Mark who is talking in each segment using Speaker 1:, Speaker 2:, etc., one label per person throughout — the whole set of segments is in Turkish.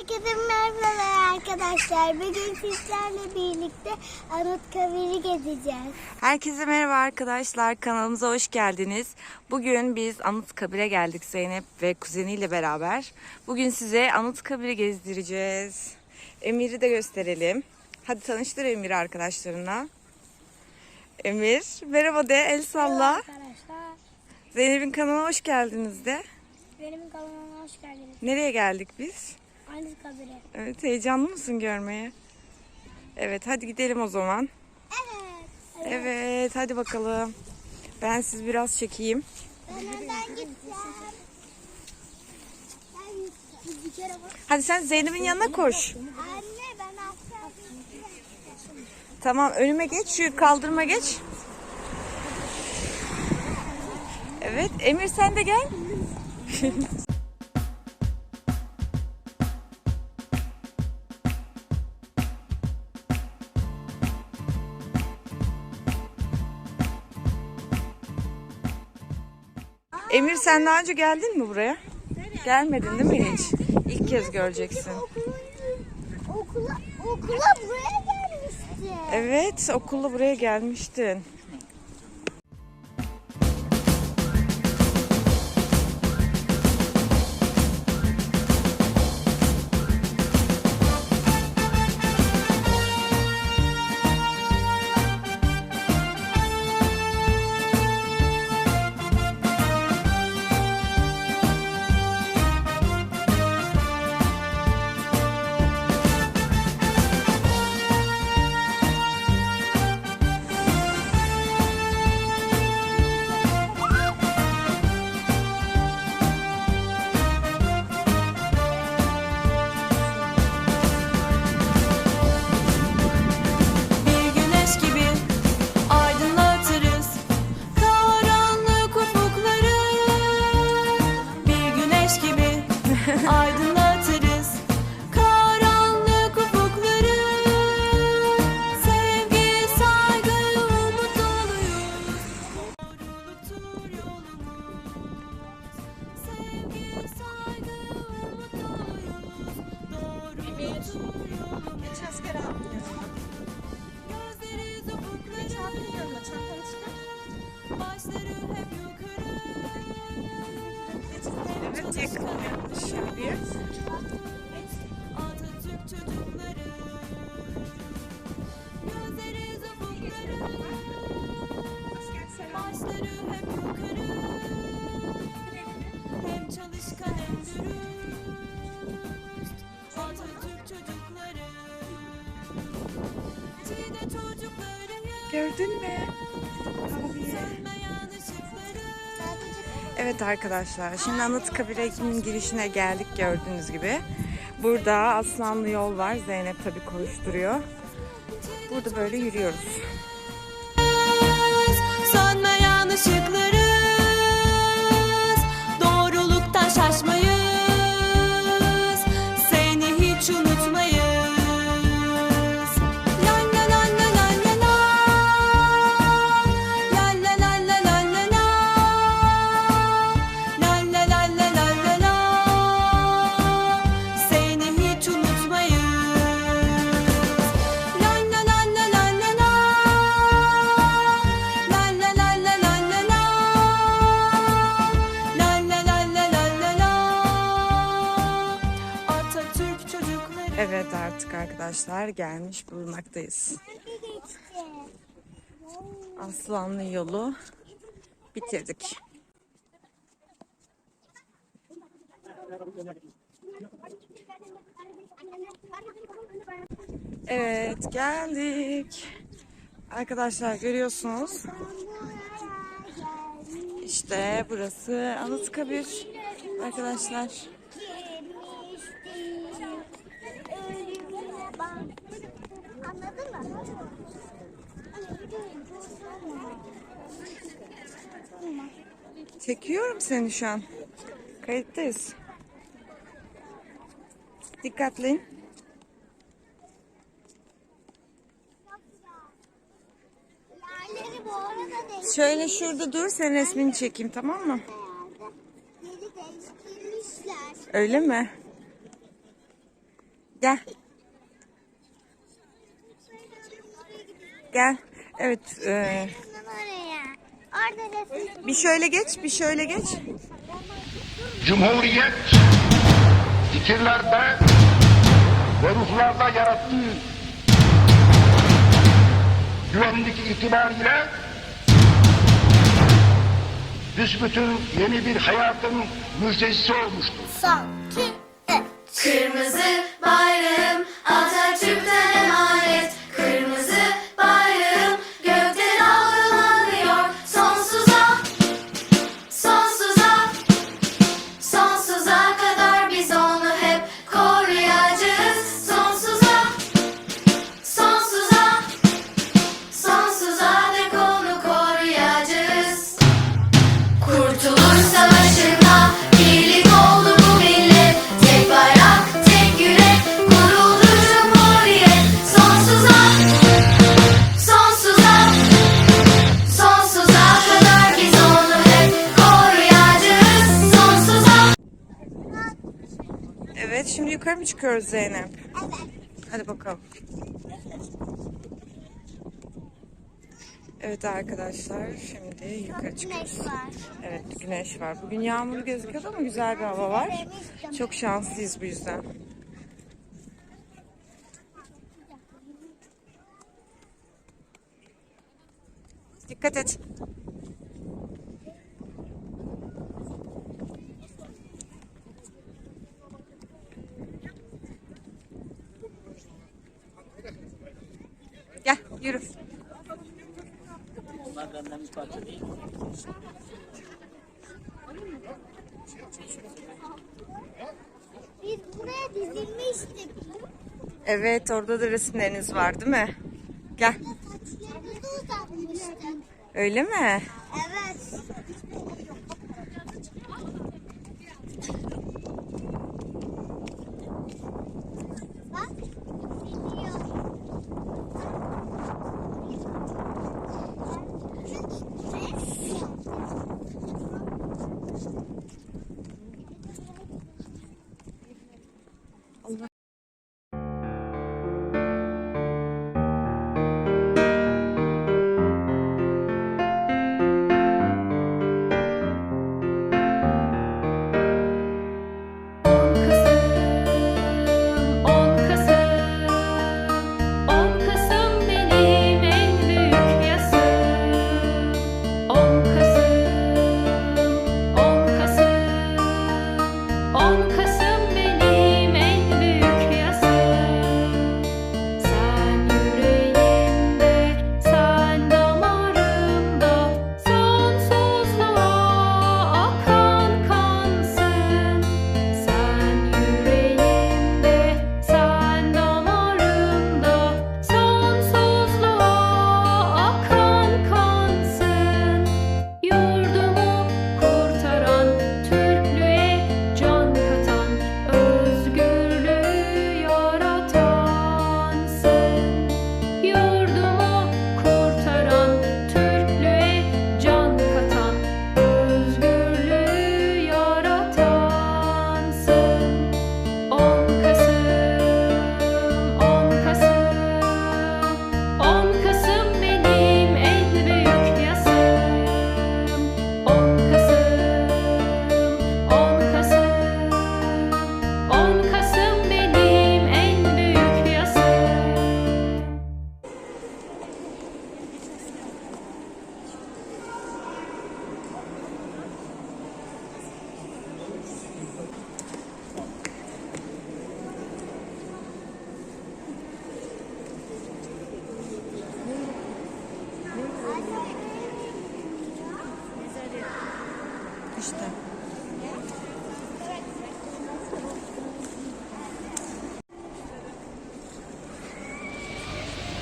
Speaker 1: Herkese merhabalar arkadaşlar. Bugün sizlerle birlikte Anıtkabir'i gezeceğiz.
Speaker 2: Herkese merhaba arkadaşlar. Kanalımıza hoş geldiniz. Bugün biz Anıtkabir'e geldik Zeynep ve kuzeniyle beraber. Bugün size Anıtkabir'i gezdireceğiz. Emir'i de gösterelim. Hadi tanıştır Emir'i arkadaşlarına. Emir, merhaba de, el salla.
Speaker 1: Arkadaşlar
Speaker 2: Zeynep'in kanalına hoş geldiniz de.
Speaker 1: benim kanalıma hoş geldiniz.
Speaker 2: Nereye geldik biz?
Speaker 1: Anıtkabir'e.
Speaker 2: Evet, heyecanlı mısın görmeye? Evet, hadi gidelim o zaman.
Speaker 1: Evet.
Speaker 2: Evet, hadi bakalım. Ben siz biraz çekeyim.
Speaker 1: Ben önden gideceğim.
Speaker 2: Hadi sen Zeynep'in yanına koş.
Speaker 1: Anne ben aşağı.
Speaker 2: Tamam önüme geç şu kaldırma geç. Evet Emir sen de gel. Emir sen daha önce geldin mi buraya? Gelmedin değil mi hiç? İlk kez göreceksin.
Speaker 1: Okula, okula buraya gelmişti.
Speaker 2: Evet okulla buraya gelmiştin.
Speaker 3: Cide çocukları
Speaker 2: Gördün mü? Evet arkadaşlar şimdi Anıtkabir'in girişine geldik gördüğünüz gibi. Burada aslanlı yol var. Zeynep tabi koşturuyor. Burada böyle yürüyoruz. Arkadaşlar gelmiş bulunmaktayız. Aslanlı yolu bitirdik. Evet geldik. Arkadaşlar görüyorsunuz. İşte burası Anıtkabir. Arkadaşlar. Çekiyorum seni şu an. Kayıttayız. Dikkatli. Şöyle şurada dur sen resmini çekeyim tamam mı? Öyle mi?
Speaker 4: Gel. Gel. Evet. e, bir şöyle geç. Bir şöyle geç.
Speaker 5: Cumhuriyet fikirlerde ve ruhlarda yarattığı güvenlik itibariyle büsbütün yeni bir hayatın müjdecisi
Speaker 1: iki, üç.
Speaker 3: Kırmızı bayrağım Atatürk'ten emanet Kırmızı
Speaker 4: çıkıyoruz Zeynep?
Speaker 1: Evet.
Speaker 4: Hadi bakalım. Evet arkadaşlar şimdi yukarı çıkıyoruz.
Speaker 1: Güneş var.
Speaker 4: Evet güneş var. Bugün yağmurlu gözüküyor ama güzel bir hava var. Çok şanslıyız bu yüzden. Dikkat et. Yürü.
Speaker 1: Biz buraya dizilmiştik.
Speaker 4: Evet orada da resimleriniz var değil mi? Gel. Öyle mi?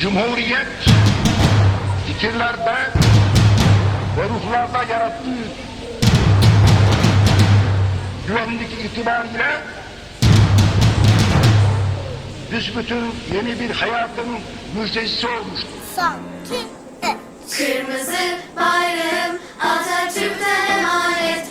Speaker 5: Cumhuriyet fikirlerde ve ruhlarda yarattığı güvenlik itibariyle büsbütün yeni bir hayatın müjdecisi olmuştur.
Speaker 1: Son, iki, üç.
Speaker 3: Kırmızı bayrağım Atatürk'ten emanet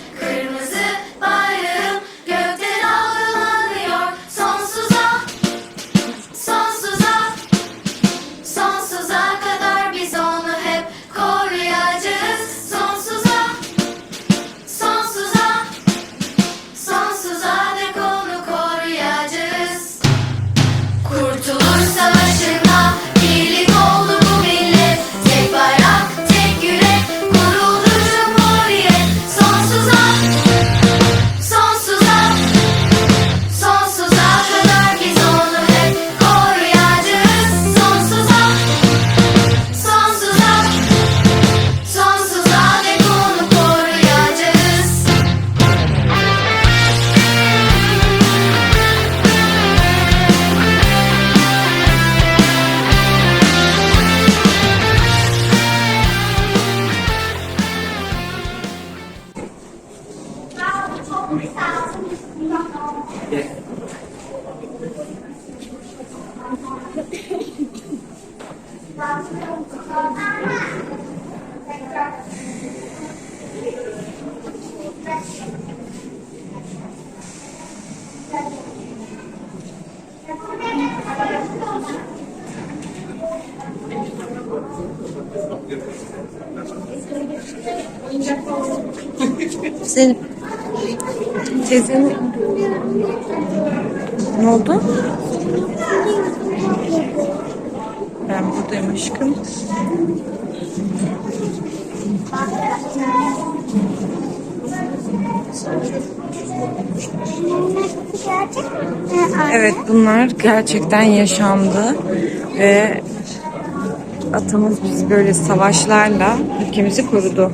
Speaker 2: Sim. Buradayım aşkım. Evet bunlar gerçekten yaşandı ve atamız bizi böyle savaşlarla ülkemizi korudu.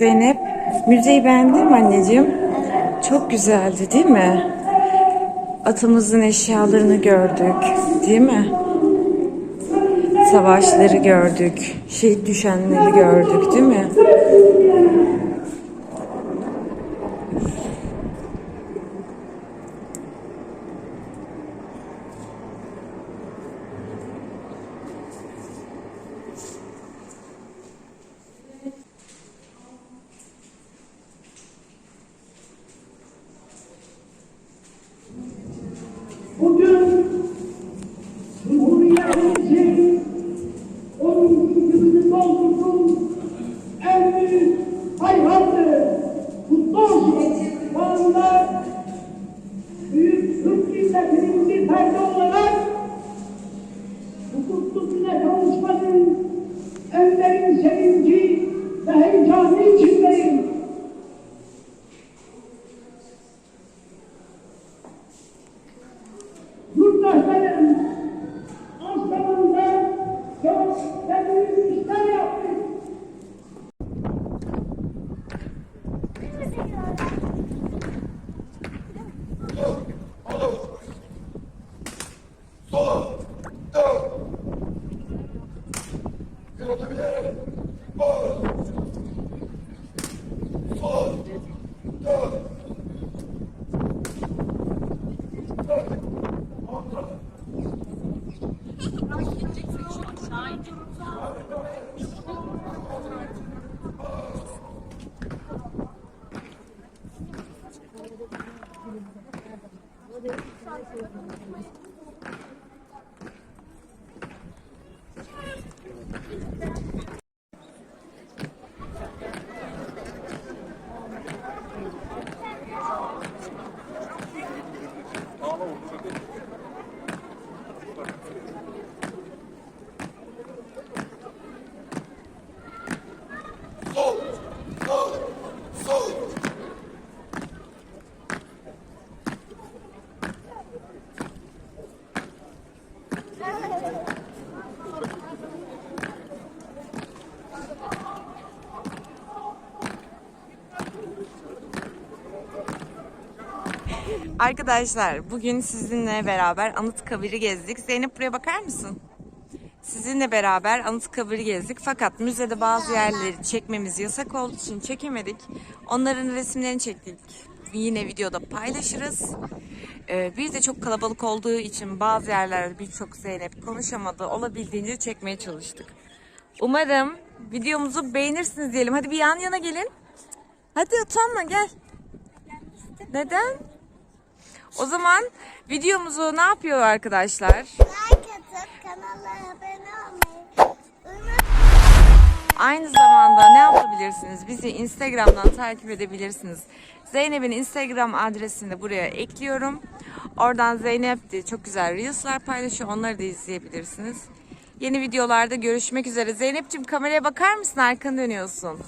Speaker 2: Zeynep, müzeyi beğendin mi anneciğim? Çok güzeldi değil mi? Atamızın eşyalarını gördük, değil mi? Savaşları gördük, şehit düşenleri gördük, değil mi? Arkadaşlar bugün sizinle beraber Anıtkabir'i gezdik. Zeynep buraya bakar mısın? Sizinle beraber Anıtkabir'i gezdik fakat müzede bazı yerleri çekmemiz yasak olduğu için çekemedik. Onların resimlerini çektik. Yine videoda paylaşırız. Ee, bir de çok kalabalık olduğu için bazı yerlerde birçok Zeynep konuşamadı. Olabildiğince çekmeye çalıştık. Umarım videomuzu beğenirsiniz diyelim. Hadi bir yan yana gelin. Hadi utanma gel. Neden? O zaman videomuzu ne yapıyor arkadaşlar?
Speaker 1: Like atıp kanala abone olmayı.
Speaker 2: Aynı zamanda ne yapabilirsiniz? Bizi Instagram'dan takip edebilirsiniz. Zeynep'in Instagram adresini buraya ekliyorum. Oradan Zeynep de çok güzel Reels'lar paylaşıyor. Onları da izleyebilirsiniz. Yeni videolarda görüşmek üzere. Zeynep'ciğim kameraya bakar mısın? Arkanı dönüyorsun.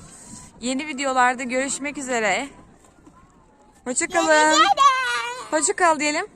Speaker 2: Yeni videolarda görüşmek üzere. Hoşçakalın. Hoşçakal diyelim.